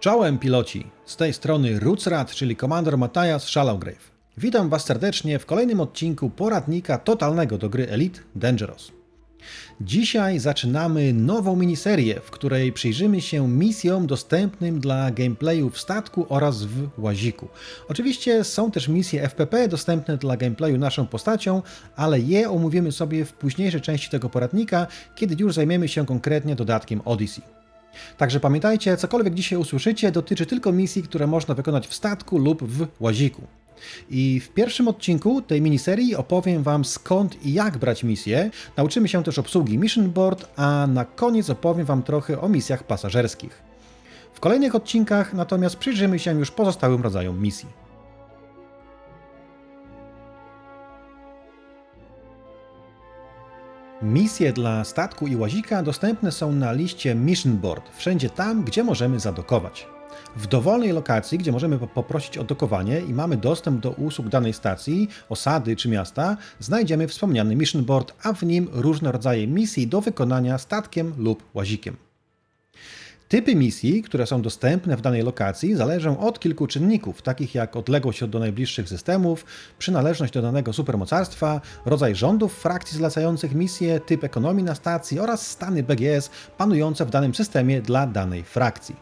Czołem piloci! Z tej strony Rucrat, czyli komandor Matthias Shallowgrave. Witam Was serdecznie w kolejnym odcinku poradnika totalnego do gry Elite Dangerous. Dzisiaj zaczynamy nową miniserię, w której przyjrzymy się misjom dostępnym dla gameplayu w statku oraz w łaziku. Oczywiście są też misje FPP dostępne dla gameplayu naszą postacią, ale je omówimy sobie w późniejszej części tego poradnika, kiedy już zajmiemy się konkretnie dodatkiem Odyssey. Także pamiętajcie, cokolwiek dzisiaj usłyszycie, dotyczy tylko misji, które można wykonać w statku lub w łaziku. I w pierwszym odcinku tej miniserii opowiem Wam skąd i jak brać misje. Nauczymy się też obsługi Mission Board, a na koniec opowiem Wam trochę o misjach pasażerskich. W kolejnych odcinkach natomiast przyjrzymy się już pozostałym rodzajom misji. Misje dla statku i łazika dostępne są na liście Mission Board, wszędzie tam, gdzie możemy zadokować. W dowolnej lokacji, gdzie możemy poprosić o dokowanie i mamy dostęp do usług danej stacji, osady czy miasta, znajdziemy wspomniany Mission Board, a w nim różne rodzaje misji do wykonania statkiem lub łazikiem. Typy misji, które są dostępne w danej lokacji, zależą od kilku czynników, takich jak odległość do najbliższych systemów, przynależność do danego supermocarstwa, rodzaj rządów frakcji zlecających misje, typ ekonomii na stacji oraz stany BGS panujące w danym systemie dla danej frakcji.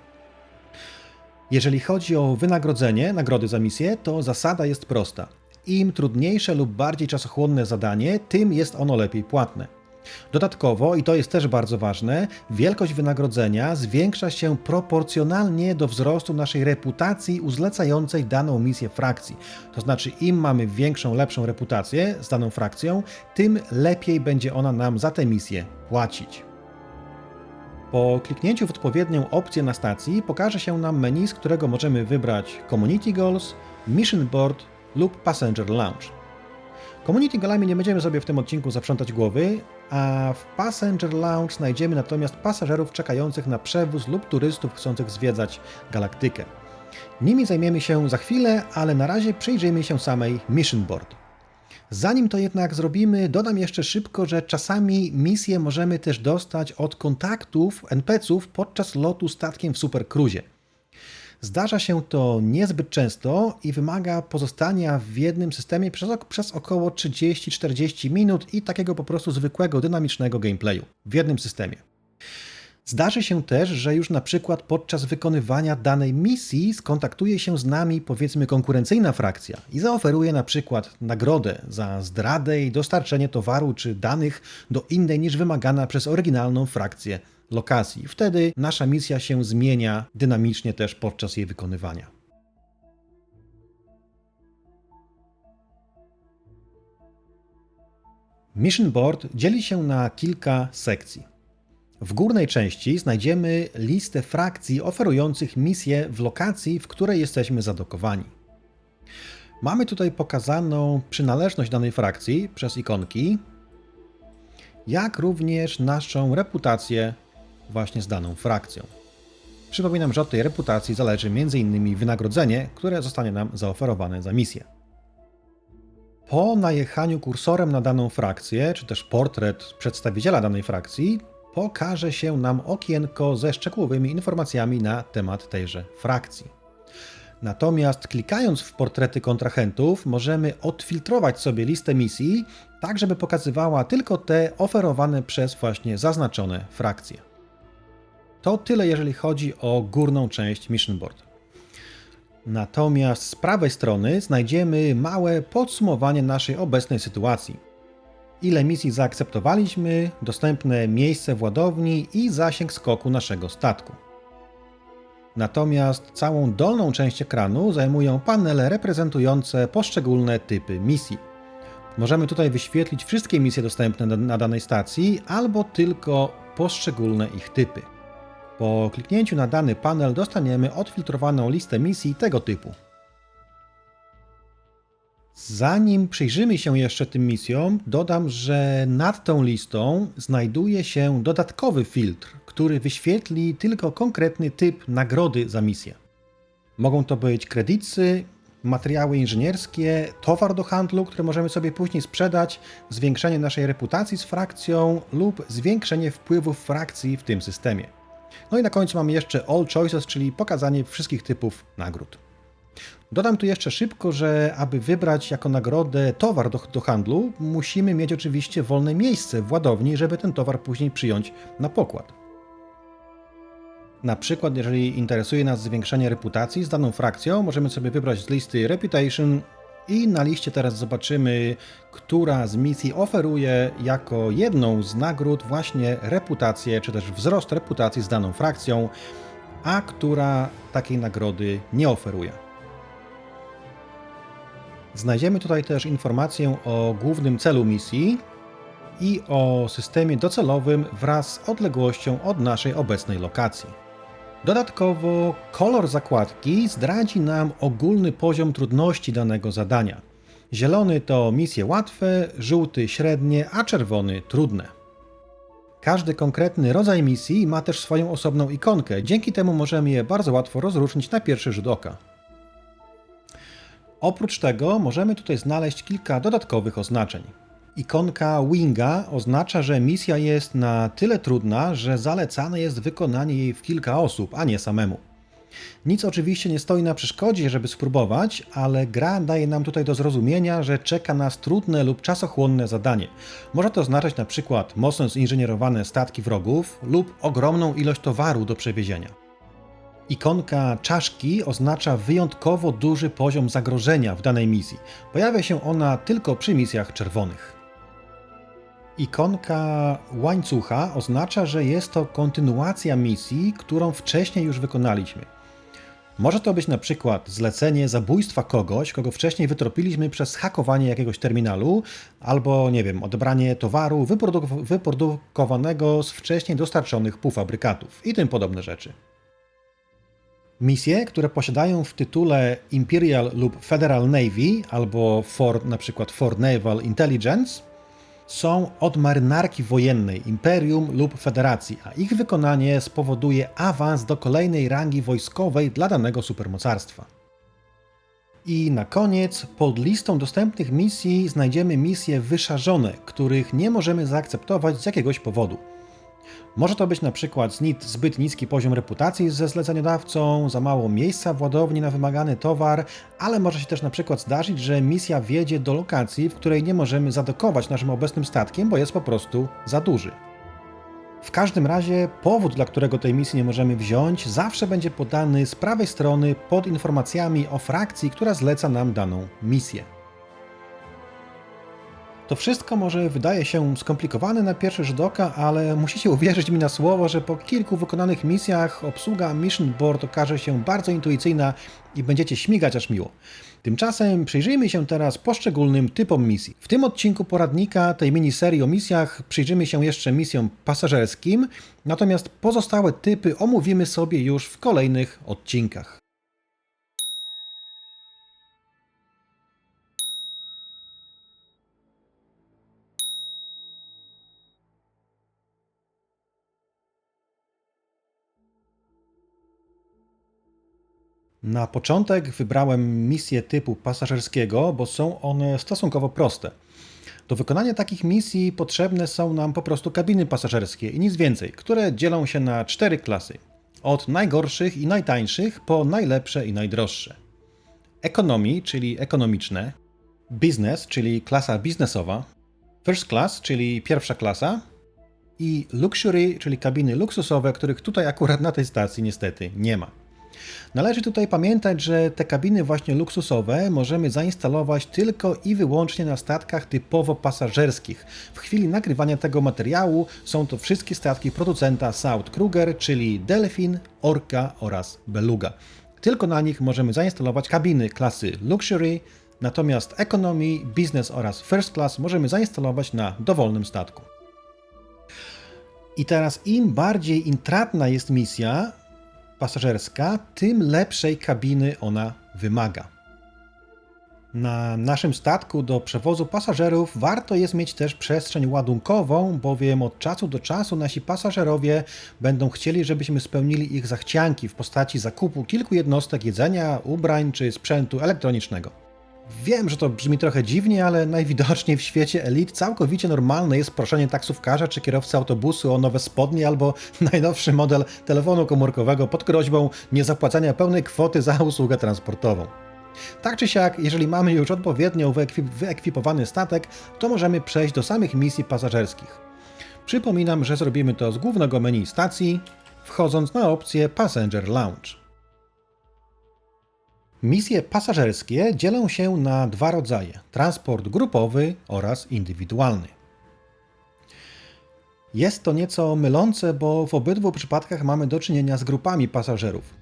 Jeżeli chodzi o wynagrodzenie, nagrody za misję, to zasada jest prosta. Im trudniejsze lub bardziej czasochłonne zadanie, tym jest ono lepiej płatne. Dodatkowo, i to jest też bardzo ważne, wielkość wynagrodzenia zwiększa się proporcjonalnie do wzrostu naszej reputacji u zlecającej daną misję frakcji. To znaczy, im mamy większą, lepszą reputację z daną frakcją, tym lepiej będzie ona nam za tę misję płacić. Po kliknięciu w odpowiednią opcję na stacji pokaże się nam menu, z którego możemy wybrać Community Goals, Mission Board lub Passenger Lounge. Community Goalami nie będziemy sobie w tym odcinku zaprzątać głowy, a w Passenger Lounge znajdziemy natomiast pasażerów czekających na przewóz lub turystów chcących zwiedzać galaktykę. Nimi zajmiemy się za chwilę, ale na razie przyjrzyjmy się samej Mission Board. Zanim to jednak zrobimy, dodam jeszcze szybko, że czasami misje możemy też dostać od kontaktów NPC-ów podczas lotu statkiem w supercruzie. Zdarza się to niezbyt często i wymaga pozostania w jednym systemie przez, przez około 30-40 minut i takiego po prostu zwykłego, dynamicznego gameplayu w jednym systemie. Zdarzy się też, że już na przykład podczas wykonywania danej misji skontaktuje się z nami powiedzmy konkurencyjna frakcja i zaoferuje na przykład nagrodę za zdradę i dostarczenie towaru czy danych do innej niż wymagana przez oryginalną frakcję lokacji. Wtedy nasza misja się zmienia dynamicznie też podczas jej wykonywania. Mission Board dzieli się na kilka sekcji. W górnej części znajdziemy listę frakcji oferujących misje w lokacji, w której jesteśmy zadokowani. Mamy tutaj pokazaną przynależność danej frakcji przez ikonki, jak również naszą reputację właśnie z daną frakcją. Przypominam, że od tej reputacji zależy m.in. wynagrodzenie, które zostanie nam zaoferowane za misję. Po najechaniu kursorem na daną frakcję, czy też portret przedstawiciela danej frakcji, pokaże się nam okienko ze szczegółowymi informacjami na temat tejże frakcji. Natomiast klikając w portrety kontrahentów, możemy odfiltrować sobie listę misji, tak żeby pokazywała tylko te oferowane przez właśnie zaznaczone frakcje. To tyle, jeżeli chodzi o górną część Mission Board. Natomiast z prawej strony znajdziemy małe podsumowanie naszej obecnej sytuacji ile misji zaakceptowaliśmy, dostępne miejsce w ładowni i zasięg skoku naszego statku. Natomiast całą dolną część ekranu zajmują panele reprezentujące poszczególne typy misji. Możemy tutaj wyświetlić wszystkie misje dostępne na danej stacji albo tylko poszczególne ich typy. Po kliknięciu na dany panel dostaniemy odfiltrowaną listę misji tego typu. Zanim przyjrzymy się jeszcze tym misjom, dodam, że nad tą listą znajduje się dodatkowy filtr, który wyświetli tylko konkretny typ nagrody za misję. Mogą to być kredyty, materiały inżynierskie, towar do handlu, który możemy sobie później sprzedać, zwiększenie naszej reputacji z frakcją lub zwiększenie wpływów frakcji w tym systemie. No i na końcu mamy jeszcze All Choices, czyli pokazanie wszystkich typów nagród. Dodam tu jeszcze szybko, że aby wybrać jako nagrodę towar do, do, handlu, musimy mieć oczywiście wolne miejsce w ładowni, żeby ten towar później przyjąć na pokład. Na przykład, jeżeli interesuje nas zwiększenie reputacji z daną frakcją, możemy sobie wybrać z listy Reputation i na liście teraz zobaczymy, która z misji oferuje jako jedną z nagród właśnie reputację, czy też wzrost reputacji z daną frakcją, a która takiej nagrody nie oferuje. Znajdziemy tutaj też informację o głównym celu misji i o systemie docelowym wraz z odległością od naszej obecnej lokacji. Dodatkowo kolor zakładki zdradzi nam ogólny poziom trudności danego zadania. Zielony to misje łatwe, żółty średnie, a czerwony trudne. Każdy konkretny rodzaj misji ma też swoją osobną ikonkę, dzięki temu możemy je bardzo łatwo rozróżnić na pierwszy rzut oka. Oprócz tego możemy tutaj znaleźć kilka dodatkowych oznaczeń. Ikonka Winga oznacza, że misja jest na tyle trudna, że zalecane jest wykonanie jej w kilka osób, a nie samemu. Nic oczywiście nie stoi na przeszkodzie, żeby spróbować, ale gra daje nam tutaj do zrozumienia, że czeka nas trudne lub czasochłonne zadanie. Może to oznaczać na przykład mocno zinżynierowane statki wrogów lub ogromną ilość towaru do przewiezienia. Ikonka czaszki oznacza wyjątkowo duży poziom zagrożenia w danej misji. Pojawia się ona tylko przy misjach czerwonych. Ikonka łańcucha oznacza, że jest to kontynuacja misji, którą wcześniej już wykonaliśmy. Może to być na przykład zlecenie zabójstwa kogoś, kogo wcześniej wytropiliśmy przez hakowanie jakiegoś terminalu, albo, nie wiem, odebranie towaru wyproduk wyprodukowanego z wcześniej dostarczonych półfabrykatów i tym podobne rzeczy. Misje, które posiadają w tytule Imperial lub Federal Navy albo for, na przykład for Naval Intelligence, są od marynarki wojennej, imperium lub federacji, a ich wykonanie spowoduje awans do kolejnej rangi wojskowej dla danego supermocarstwa. I na koniec, pod listą dostępnych misji znajdziemy misje wyszarzone, których nie możemy zaakceptować z jakiegoś powodu. Może to być na przykład zbyt niski poziom reputacji ze zleceniodawcą, za mało miejsca w ładowni na wymagany towar, ale może się też na przykład zdarzyć, że misja wiedzie do lokacji, w której nie możemy zadokować naszym obecnym statkiem, bo jest po prostu za duży. W każdym razie powód, dla którego tej misji nie możemy wziąć, zawsze będzie podany z prawej strony pod informacjami o frakcji, która zleca nam daną misję. To wszystko może wydaje się skomplikowane na pierwszy rzut oka, ale musicie uwierzyć mi na słowo, że po kilku wykonanych misjach obsługa Mission Board okaże się bardzo intuicyjna i będziecie śmigać aż miło. Tymczasem przyjrzyjmy się teraz poszczególnym typom misji. W tym odcinku poradnika tej miniserii o misjach przyjrzymy się jeszcze misjom pasażerskim, natomiast pozostałe typy omówimy sobie już w kolejnych odcinkach. Na początek wybrałem misję typu pasażerskiego, bo są one stosunkowo proste. Do wykonania takich misji potrzebne są nam po prostu kabiny pasażerskie i nic więcej, które dzielą się na cztery klasy. Od najgorszych i najtańszych po najlepsze i najdroższe. Economy, czyli ekonomiczne, Business, czyli klasa biznesowa, First Class, czyli pierwsza klasa i Luxury, czyli kabiny luksusowe, których tutaj akurat na tej stacji niestety nie ma. Należy tutaj pamiętać, że te kabiny właśnie luksusowe możemy zainstalować tylko i wyłącznie na statkach typowo pasażerskich. W chwili nagrywania tego materiału są to wszystkie statki producenta South Kruger, czyli Delfin, Orca oraz Beluga. Tylko na nich możemy zainstalować kabiny klasy Luxury, natomiast Economy, Business oraz First Class możemy zainstalować na dowolnym statku. I teraz im bardziej intratna jest misja, pasażerska, tym lepszej kabiny ona wymaga. Na naszym statku do przewozu pasażerów warto jest mieć też przestrzeń ładunkową, bowiem od czasu do czasu nasi pasażerowie będą chcieli, żebyśmy spełnili ich zachcianki w postaci zakupu kilku jednostek jedzenia, ubrań czy sprzętu elektronicznego. Wiem, że to brzmi trochę dziwnie, ale najwidoczniej w świecie elit całkowicie normalne jest proszenie taksówkarza czy kierowcy autobusu o nowe spodnie albo najnowszy model telefonu komórkowego pod groźbą niezapłacania pełnej kwoty za usługę transportową. Tak czy siak, jeżeli mamy już odpowiednio wyekwipowany statek, to możemy przejść do samych misji pasażerskich. Przypominam, że zrobimy to z głównego menu stacji, wchodząc na opcję Passenger Lounge. Misje pasażerskie dzielą się na dwa rodzaje: transport grupowy oraz indywidualny. Jest to nieco mylące, bo w obydwu przypadkach mamy do czynienia z grupami pasażerów.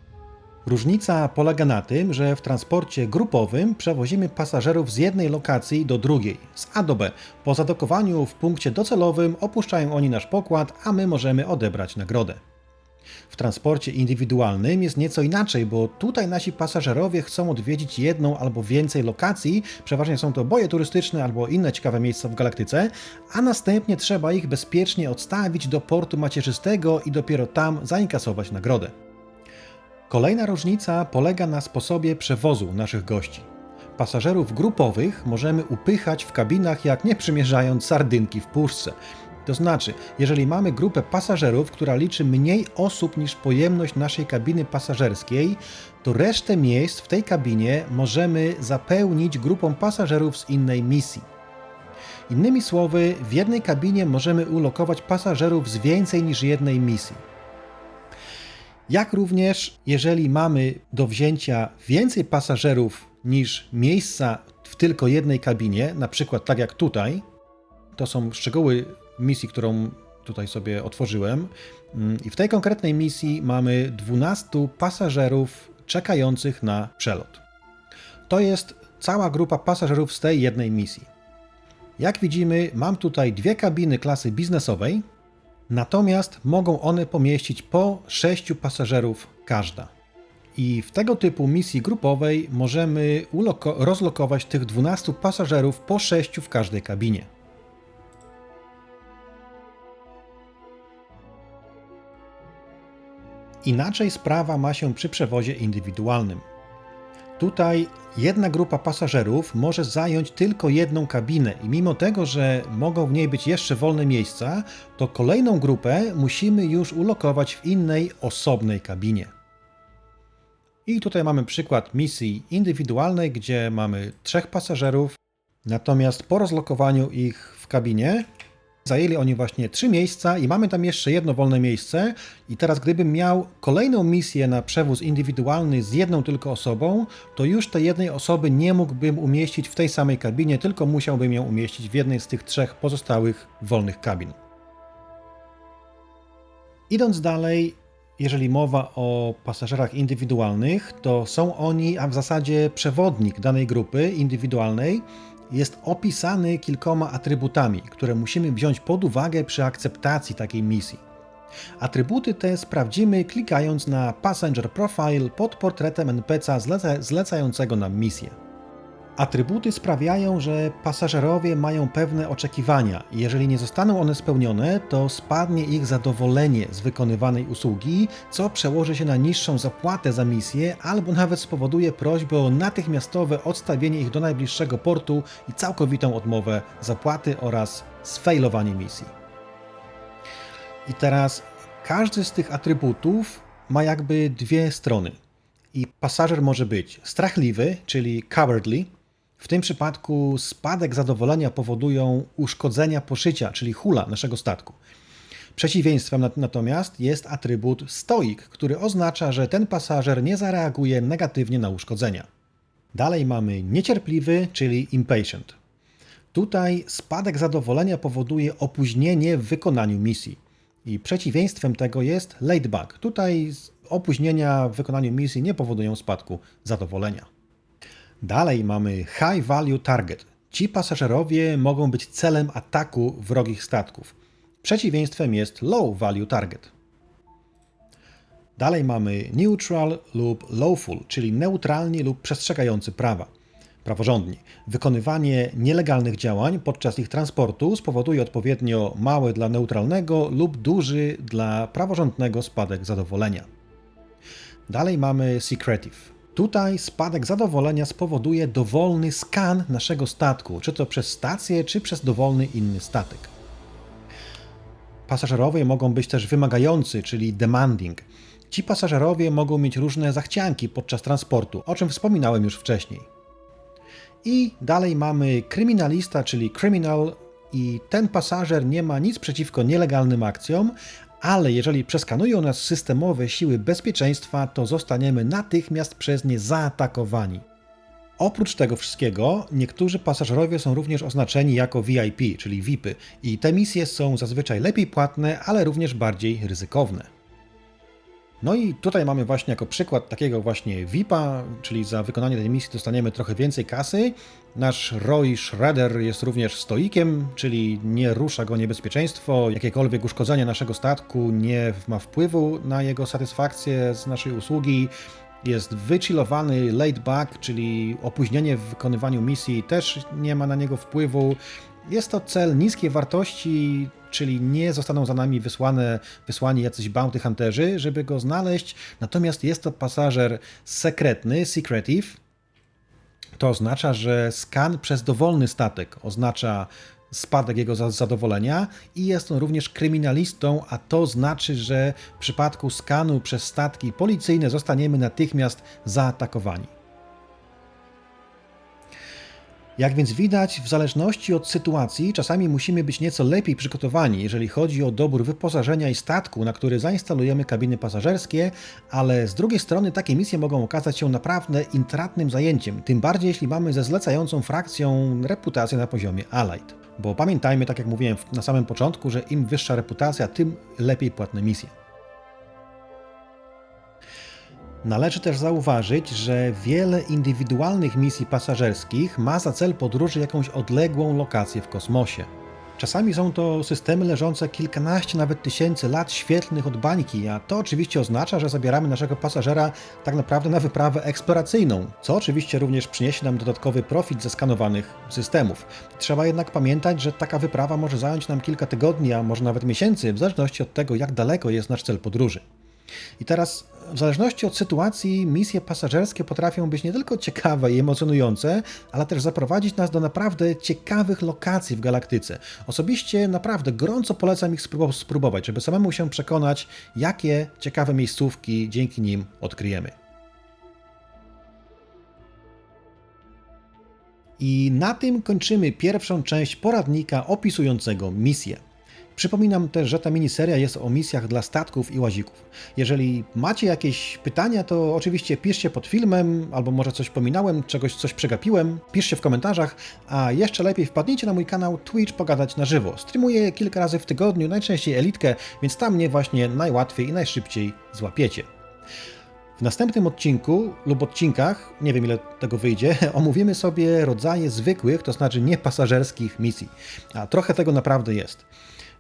Różnica polega na tym, że w transporcie grupowym przewozimy pasażerów z jednej lokacji do drugiej, z A do B. Po zadokowaniu w punkcie docelowym opuszczają oni nasz pokład, a my możemy odebrać nagrodę. W transporcie indywidualnym jest nieco inaczej, bo tutaj nasi pasażerowie chcą odwiedzić jedną albo więcej lokacji, przeważnie są to boje turystyczne albo inne ciekawe miejsca w galaktyce, a następnie trzeba ich bezpiecznie odstawić do portu macierzystego i dopiero tam zainkasować nagrodę. Kolejna różnica polega na sposobie przewozu naszych gości. Pasażerów grupowych możemy upychać w kabinach, jak nie przymierzając sardynki w puszce. To znaczy, jeżeli mamy grupę pasażerów, która liczy mniej osób niż pojemność naszej kabiny pasażerskiej, to resztę miejsc w tej kabinie możemy zapełnić grupą pasażerów z innej misji. Innymi słowy, w jednej kabinie możemy ulokować pasażerów z więcej niż jednej misji. Jak również, jeżeli mamy do wzięcia więcej pasażerów niż miejsca w tylko jednej kabinie, na przykład tak jak tutaj, to są szczegóły misji, którą tutaj sobie otworzyłem. Mm, I w tej konkretnej misji mamy 12 pasażerów czekających na przelot. To jest cała grupa pasażerów z tej jednej misji. Jak widzimy, mam tutaj dwie kabiny klasy biznesowej, natomiast mogą one pomieścić po 6 pasażerów każda. I w tego typu misji grupowej możemy rozlokować tych 12 pasażerów po 6 w każdej kabinie. Inaczej sprawa ma się przy przewozie indywidualnym. Tutaj jedna grupa pasażerów może zająć tylko jedną kabinę i mimo tego, że mogą w niej być jeszcze wolne miejsca, to kolejną grupę musimy już ulokować w innej, osobnej kabinie. I tutaj mamy przykład misji indywidualnej, gdzie mamy trzech pasażerów, natomiast po rozlokowaniu ich w kabinie Zajęli oni właśnie trzy miejsca i mamy tam jeszcze jedno wolne miejsce. I teraz, gdybym miał kolejną misję na przewóz indywidualny z jedną tylko osobą, to już tej jednej osoby nie mógłbym umieścić w tej samej kabinie, tylko musiałbym ją umieścić w jednej z tych trzech pozostałych wolnych kabin. Idąc dalej, jeżeli mowa o pasażerach indywidualnych, to są oni, a w zasadzie przewodnik danej grupy indywidualnej, jest opisany kilkoma atrybutami, które musimy wziąć pod uwagę przy akceptacji takiej misji. Atrybuty te sprawdzimy klikając na Passenger Profile pod portretem NPC zleca zlecającego nam misję. Atrybuty sprawiają, że pasażerowie mają pewne oczekiwania jeżeli nie zostaną one spełnione, to spadnie ich zadowolenie z wykonywanej usługi, co przełoży się na niższą zapłatę za misję albo nawet spowoduje prośbę o natychmiastowe odstawienie ich do najbliższego portu i całkowitą odmowę zapłaty oraz sfejlowanie misji. I teraz każdy z tych atrybutów ma jakby dwie strony. I pasażer może być strachliwy, czyli cowardly, w tym przypadku spadek zadowolenia powodują uszkodzenia poszycia, czyli hula naszego statku. Przeciwieństwem natomiast jest atrybut stoik, który oznacza, że ten pasażer nie zareaguje negatywnie na uszkodzenia. Dalej mamy niecierpliwy, czyli impatient. Tutaj spadek zadowolenia powoduje opóźnienie w wykonaniu misji. I przeciwieństwem tego jest laidback. Tutaj opóźnienia w wykonaniu misji nie powodują spadku zadowolenia. Dalej mamy High Value Target. Ci pasażerowie mogą być celem ataku wrogich statków. Przeciwieństwem jest Low Value Target. Dalej mamy Neutral lub Lawful, czyli neutralni lub przestrzegający prawa. Praworządni. Wykonywanie nielegalnych działań podczas ich transportu spowoduje odpowiednio mały dla neutralnego lub duży dla praworządnego spadek zadowolenia. Dalej mamy Secretive Tutaj spadek zadowolenia spowoduje dowolny skan naszego statku, czy to przez stację, czy przez dowolny inny statek. Pasażerowie mogą być też wymagający, czyli demanding. Ci pasażerowie mogą mieć różne zachcianki podczas transportu, o czym wspominałem już wcześniej. I dalej mamy kryminalista, czyli criminal, i ten pasażer nie ma nic przeciwko nielegalnym akcjom, ale jeżeli przeskanują nas systemowe siły bezpieczeństwa, to zostaniemy natychmiast przez nie zaatakowani. Oprócz tego wszystkiego, niektórzy pasażerowie są również oznaczeni jako VIP, czyli VIPy, i te misje są zazwyczaj lepiej płatne, ale również bardziej ryzykowne. No i tutaj mamy właśnie jako przykład takiego właśnie VIPa, czyli za wykonanie tej misji dostaniemy trochę więcej kasy. Nasz Roy Schroeder jest również stoikiem, czyli nie rusza go niebezpieczeństwo, jakiekolwiek uszkodzenie naszego statku nie ma wpływu na jego satysfakcję z naszej usługi. Jest wychillowany laid back, czyli opóźnienie w wykonywaniu misji też nie ma na niego wpływu. Jest to cel niskiej wartości, czyli nie zostaną za nami wysłane, wysłani jacyś bounty hunterzy, żeby go znaleźć. Natomiast jest to pasażer sekretny, secretive. To oznacza, że skan przez dowolny statek oznacza spadek jego zadowolenia i jest on również kryminalistą, a to znaczy, że w przypadku skanu przez statki policyjne zostaniemy natychmiast zaatakowani. Jak więc widać, w zależności od sytuacji, czasami musimy być nieco lepiej przygotowani, jeżeli chodzi o dobór wyposażenia i statku, na który zainstalujemy kabiny pasażerskie, ale z drugiej strony takie misje mogą okazać się naprawdę intratnym zajęciem, tym bardziej jeśli mamy ze zlecającą frakcją reputację na poziomie Allied. Bo pamiętajmy, tak jak mówiłem na samym początku, że im wyższa reputacja, tym lepiej płatne misje. Należy też zauważyć, że wiele indywidualnych misji pasażerskich ma za cel podróży jakąś odległą lokację w kosmosie. Czasami są to systemy leżące kilkanaście, nawet tysięcy lat świetlnych od bańki, a to oczywiście oznacza, że zabieramy naszego pasażera tak naprawdę na wyprawę eksploracyjną, co oczywiście również przyniesie nam dodatkowy profit ze skanowanych systemów. Trzeba jednak pamiętać, że taka wyprawa może zająć nam kilka tygodni, a może nawet miesięcy, w zależności od tego, jak daleko jest nasz cel podróży. I teraz, w zależności od sytuacji, misje pasażerskie potrafią być nie tylko ciekawe i emocjonujące, ale też zaprowadzić nas do naprawdę ciekawych lokacji w galaktyce. Osobiście naprawdę gorąco polecam ich spróbować, żeby samemu się przekonać, jakie ciekawe miejscówki dzięki nim odkryjemy. I na tym kończymy pierwszą część poradnika opisującego misję. Przypominam też, że ta miniseria jest o misjach dla statków i łazików. Jeżeli macie jakieś pytania, to oczywiście piszcie pod filmem, albo może coś pominąłem, czegoś coś przegapiłem, piszcie w komentarzach, a jeszcze lepiej wpadnijcie na mój kanał Twitch pogadać na żywo. Streamuję kilka razy w tygodniu, najczęściej elitkę, więc tam mnie właśnie najłatwiej i najszybciej złapiecie. W następnym odcinku lub odcinkach, nie wiem ile tego wyjdzie, omówimy sobie rodzaje zwykłych, to znaczy niepasażerskich misji. A trochę tego naprawdę jest.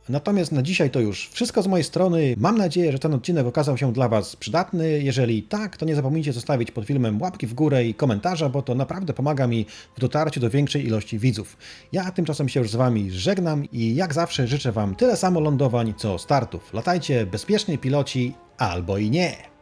Natomiast na dzisiaj to już wszystko z mojej strony. Mam nadzieję, że ten odcinek okazał się dla Was przydatny. Jeżeli tak, to nie zapomnijcie zostawić pod filmem łapki w górę i komentarza, bo to naprawdę pomaga mi w dotarciu do większej ilości widzów. Ja tymczasem się już z Wami żegnam i jak zawsze życzę Wam tyle samo lądowań, co startów. Latajcie bezpiecznie piloci, albo i nie.